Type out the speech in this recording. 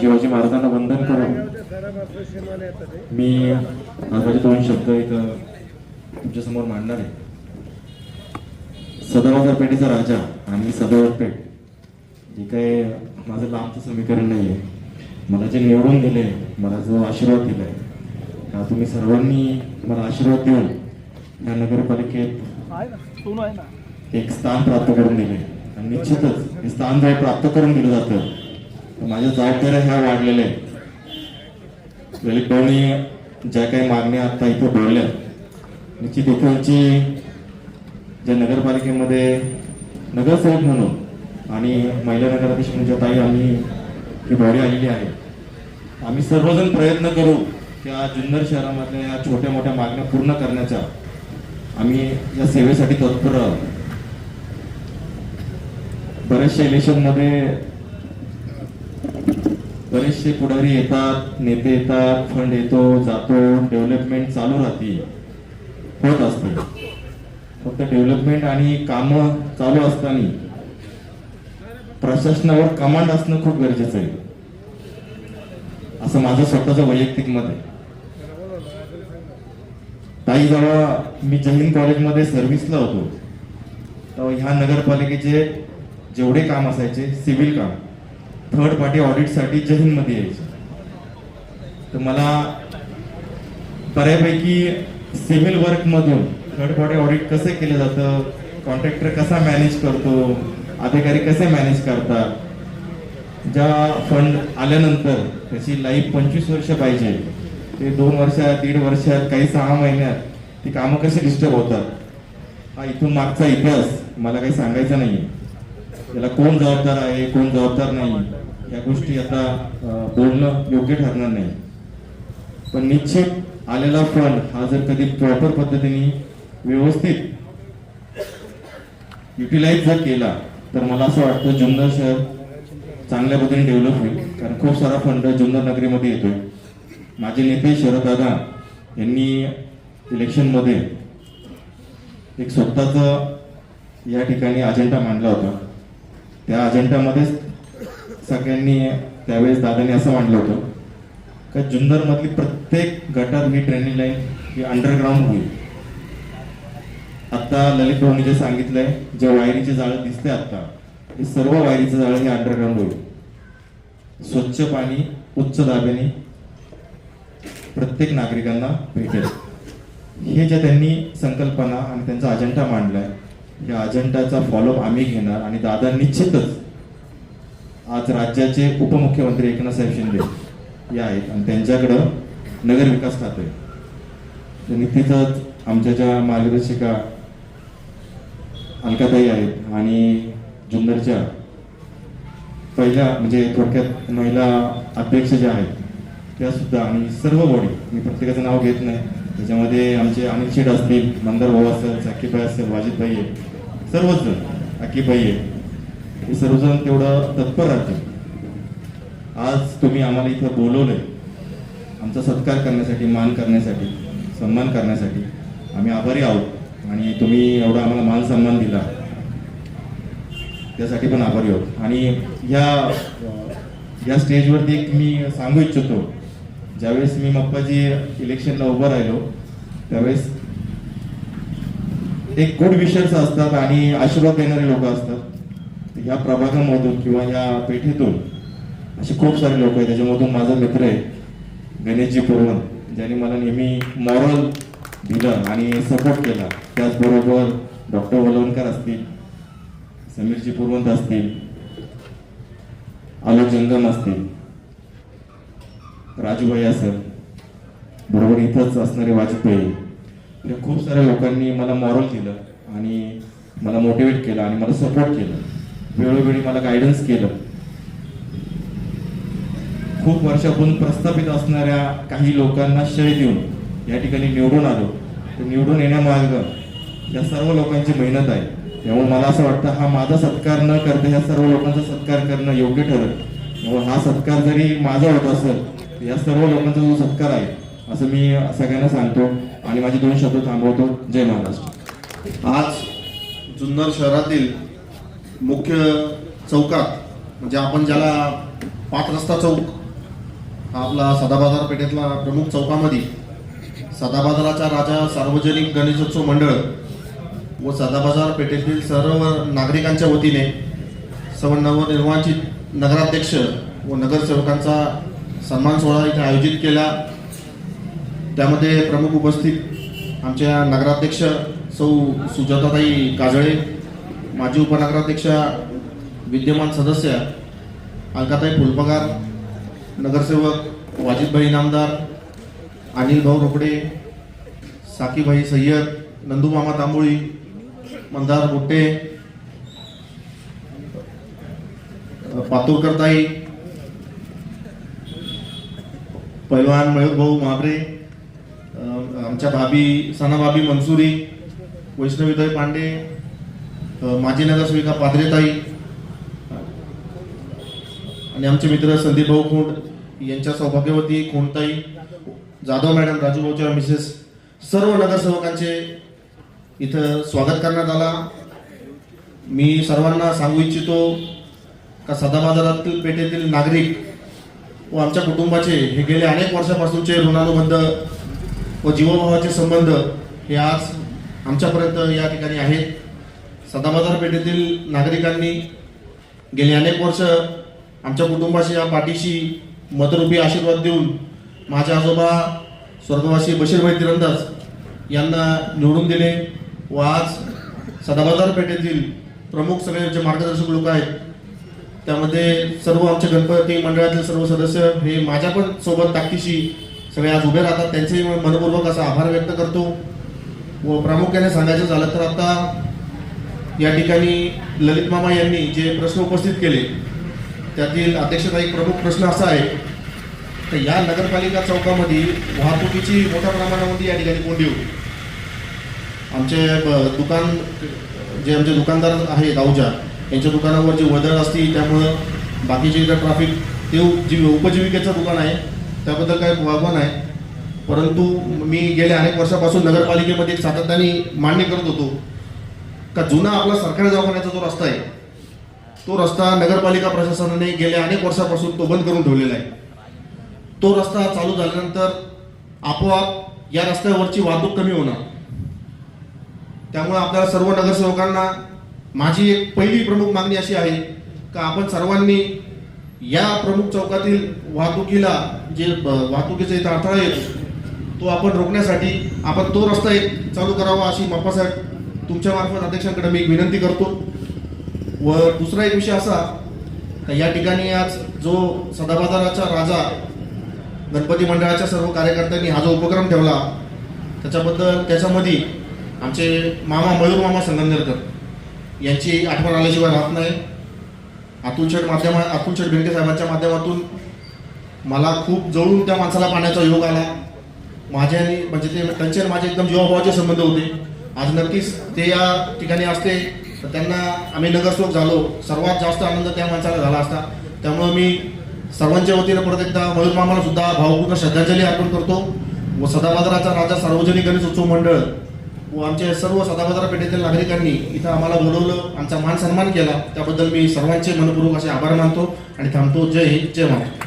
शिवाजी महाराजांना वंदन करून मी आज माझे दोन शब्द इथं तुमच्यासमोर मांडणार आहे. सदाबाजार पेठेचा राजा आणि सदावर पेठ जे काय माझं लांबचं समीकरण नाही आहे मला जे निवडून दिले मला जो आशीर्वाद दिलाय का तुम्ही सर्वांनी मला आशीर्वाद देऊन या नगरपालिकेत एक स्थान प्राप्त करून दिले आणि निश्चितच हे स्थान काय प्राप्त करून दिलं जातं. माझ्या जबाबदाऱ्या ह्या वाढलेल्या आहेत. ललित भाऊनी ज्या काही मागण्या आता इथं बोलल्या निश्चित इथलची ज्या नगरपालिकेमध्ये नगरसेवक म्हणून आणि महिला नगराध्यक्ष म्हणजे ताई आम्ही ही बॉडी आलेली आहे. आम्ही सर्वजण प्रयत्न करू त्या जुन्नर शहरामधल्या या छोट्या मोठ्या मागण्या पूर्ण करण्याच्या आम्ही या सेवेसाठी तत्पर आहोत बऱ्याचशा इलेक्शनमध्ये बरेचसे पुढारी येतात नेते येतात फंड येतो जातो डेव्हलपमेंट चालू राहते होत असते. फक्त डेव्हलपमेंट आणि कामं चालू असताना प्रशासनावर कमांड असणं खूप गरजेचं आहे. असं माझं स्वतःचं वैयक्तिक मत आहे. ताई जेव्हा मी जहीन कॉलेजमध्ये सर्व्हिसला होतो तेव्हा ह्या नगरपालिकेचे जेवढे काम असायचे सिव्हिल काम थर्ड पार्टी ऑडिटसाठी जैनमध्ये यायचं. तर मला बऱ्यापैकी सिव्हिल वर्कमधून थर्ड पार्टी ऑडिट कसं केलं जातं कॉन्ट्रॅक्टर कसा मॅनेज करतो अधिकारी कसे मॅनेज करतात ज्या फंड आल्यानंतर त्याची लाईफ पंचवीस वर्ष पाहिजे ते दोन वर्षात दीड वर्षात काही सहा महिन्यात ती कामं कशी डिस्टर्ब होतात हा इथून मागचा इतिहास मला काही सांगायचा नाही याला कोण जबाबदार आहे कोण जबाबदार नाही या गोष्टी आता बोलणं योग्य ठरणार नाही. पण निश्चित आलेला फंड हा जर कधी प्रॉपर पद्धतीने व्यवस्थित युटिलाइज जर केला तर मला असं वाटतं जुन्नर शहर चांगल्या पद्धतीने डेव्हलप होईल. कारण खूप सारा फंड जुन्नर नगरीमध्ये येतोय. माझे नेते शरद दादा यांनी इलेक्शनमध्ये एक स्वतःचा या ठिकाणी अजेंडा मांडला होता. त्या अजेंडामध्येच सगळ्यांनी त्यावेळेस दादाने असं मांडलं होतं का जुन्नर मधली प्रत्येक गटात ही ट्रेनिंग लाईन ही अंडरग्राऊंड होईल. आता ललित भाऊनी जे सांगितलंय जे वायरीचे जाळं दिसते आता हे सर्व वायरीचं जाळं हे अंडरग्राऊंड होईल. स्वच्छ पाणी उच्च दाब्याने प्रत्येक नागरिकांना भेटेल. हे ज्या त्यांनी संकल्पना आणि त्यांचा अजेंडा मांडलाय या अजेंडाचा फॉलोअप आम्ही घेणार आणि दादा निश्चितच आज राज्याचे उपमुख्यमंत्री एकनाथसाहेब शिंदे या आहेत आणि त्यांच्याकडं नगरविकास खातं. आहे त्यांनी तिथंच आमच्या ज्या मार्गदर्शिका अलकाताई आहेत आणि जुन्नरच्या पहिल्या म्हणजे थोडक्यात महिला अध्यक्ष ज्या आहेत त्या सुद्धा आणि सर्व बॉडी मी प्रत्येकाचं नाव घेत नाही. त्याच्यामध्ये आमचे अनिल शेठ असतील मंदार भाऊ असेल साकीबाई असेल वाजितभाई आहे सर्वच जण अक्कीबाई आहे हे सर्वजण तेवढं तत्पर राहतील. आज तुम्ही आम्हाला इथं बोलवलंय आमचा सत्कार करण्यासाठी मान करण्यासाठी सन्मान करण्यासाठी आम्ही आभारी आहोत आणि तुम्ही एवढा आम्हाला मान सन्मान दिला. त्यासाठी पण आभारी आहोत. आणि ह्या या स्टेजवरती एक मी सांगू इच्छितो. ज्यावेळेस मी मप्पाजी इलेक्शनला उभं राहिलो त्यावेळेस एक गुड विशर्स असतात आणि आशीर्वाद देणारे लोक असतात. ह्या प्रभागामधून किंवा या पेठेतून असे खूप सारे लोक आहेत. त्याच्यामधून माझा मित्र आहे गणेशजी पुरवण. ज्याने मला नेहमी मॉरल दिलं आणि सपोर्ट केला. त्याचबरोबर डॉक्टर वलवणकर असतील समीरजी पुरवंत असतील आलोक जंगम असतील राजूभाई असेल बरोबर इथंच असणारे वाजपेयी. आणि खूप साऱ्या लोकांनी मला मॉरल दिलं आणि मला मोटिवेट केलं आणि मला सपोर्ट केलं. वेळोवेळी मला गायडन्स केलं. खूप वर्षापूर्वी प्रस्थापित असणाऱ्या काही लोकांना श्रेय देऊन या ठिकाणी निवडून आलो. तर निवडून येण्यामार्ग या सर्व लोकांची मेहनत आहे. त्यामुळे मला असं वाटतं हा माझा सत्कार न करता ह्या सर्व लोकांचा सत्कार करणं योग्य ठरत त्यामुळे हा सत्कार जरी माझा होत असेल या सर्व लोकांचा जो सत्कार आहे असं मी सगळ्यांना सांगतो. आणि माझे दोन शब्द थांबवतो. जय महाराष्ट्र. आज जुन्नर शहरातील मुख्य चौकात म्हणजे आपण ज्याला पाच रस्ता चौक हा आपला सदाबाजार पेठेतला प्रमुख चौकामध्ये सदाबाजाराचा राजा सार्वजनिक गणेशोत्सव मंडळ व सदाबाजार पेठेतील सर्व नागरिकांच्या वतीने सर्व नवनिर्वाचित नगराध्यक्ष व नगरसेवकांचा सन्मान सोहळा इथे आयोजित केला. त्यामध्ये प्रमुख उपस्थित आमच्या नगराध्यक्ष सौ सुजाताताई काजळे माजी उपनगराध्यक्षा विद्यमान सदस्य अलकाताई फुलपगार नगरसेवक वाजिदभाई इनामदार अनिल भाऊ रोकडे साकीभाई सय्यद नंदूमामा तांबोळी मंदार बुट्टे पातुरकरताई पैलवान मयूर भाऊ महाबरे आमच्या भाभी सनाभाबी मनसुरी वैष्णवीताई पांडे माजी नगरसेविका पाद्रेताई आणि आमचे मित्र संदीप भाऊ खोंड यांच्या सौभाग्यवती खोंडताई जाधव मॅडम राजू भाऊच्या मिसेस सर्व नगरसेवकांचे इथं स्वागत करण्यात आला. मी सर्वांना सांगू इच्छितो का सदाबाजारातील पेठेतील नागरिक व आमच्या कुटुंबाचे हे गेले अनेक वर्षापासूनचे ऋणानुबंध व जीवभावाचे संबंध हे आज आमच्यापर्यंत या ठिकाणी आहेत. सदाबाजार पेठेतील नागरिकांनी गेली अनेक वर्ष आमच्या कुटुंबाशी या पाठीशी मतरूपी आशीर्वाद देऊन माझे आजोबा स्वर्गवासी बशीरभाई तिरंदाज यांना निवडून दिले व आज सदाबाजार पेठेतील प्रमुख सगळे जे मार्गदर्शक लोक आहेत त्यामध्ये सर्व आमच्या गणपती मंडळातील सर्व सदस्य हे माझ्या पण सोबत ताकदीशी सगळे आज उभे राहतात. त्यांचे मनपूर्वक असा आभार व्यक्त करतो. व प्रामुख्याने सांगायचं झालं तर आता या ठिकाणी ललित मामा यांनी जे प्रश्न उपस्थित केले त्यातील अध्यक्षता एक प्रमुख प्रश्न असा आहे तर या नगरपालिका चौकामध्ये वाहतुकीची मोठ्या प्रमाणामध्ये या ठिकाणी कोंडी होती. आमचे दुकान जे आमचे दुकानदार आहेत आऊजा यांच्या दुकानावर जी वदळ असते त्यामुळं बाकीचे इथं ट्रॅफिक ते जी उपजीविकेचं दुकान आहे त्याबद्दल काही वागवा नाही. परंतु मी गेल्या अनेक वर्षापासून नगरपालिकेमध्ये एक सातत्याने मान्य करत होतो का जुना आपला सरकारी दवाखान्याचा जो रस्ता आहे तो रस्ता नगरपालिका प्रशासनाने गेल्या अनेक वर्षापासून तो बंद करून ठेवलेला आहे. तो रस्ता चालू झाल्यानंतर आपोआप या रस्त्यावरची वाहतूक कमी होणार. त्यामुळे आपल्याला सर्व नगरसेवकांना माझी एक पहिली प्रमुख मागणी अशी आहे का आपण सर्वांनी या प्रमुख चौकातील वाहतुकीला जे वाहतुकीचा इथं अडथळा येतो तो आपण रोखण्यासाठी आपण तो रस्ता एक चालू करावा अशी मापासाहेब तुमच्या मार्फत अध्यक्षांकडे मी एक विनंती करतो. व दुसरा एक विषय असा का या ठिकाणी आज जो सदाबाजाराचा राजा गणपती मंडळाच्या सर्व कार्यकर्त्यांनी हा जो उपक्रम ठेवला त्याच्याबद्दल त्याच्यामध्ये आमचे मामा मयूर मामा संगमनेरकर यांची आठवण आल्याशिवाय राहत नाही. अतुल माध्यमा अतुल शेठ साहेबांच्या माध्यमातून मला खूप जवळून त्या माणसाला पाहण्याचा योग आला. माझे आणि म्हणजे ते त्यांचे माझे एकदम जीवाभावाचे संबंध होते. आज नक्कीच ते या ठिकाणी असते तर त्यांना आम्ही नगरसेवक झालो. सर्वात जास्त आनंद त्या माणसाला झाला असता. त्यामुळं मी सर्वांच्या वतीनं परत एकदा मयूर मामाला सुद्धा भावपूर्ण श्रद्धांजली अर्पण करतो. व सदाबाजाराचा राजा सार्वजनिक गणेश उत्सव मंडळ व आमच्या सर्व सदाबाजार पेठेतील नागरिकांनी इथं आम्हाला बोलवलं आमचा मान सन्मान केला. त्याबद्दल मी सर्वांचे मनपूर्वक असे आभार मानतो आणि थांबतो. जय हिंद जय महाराष्ट्र.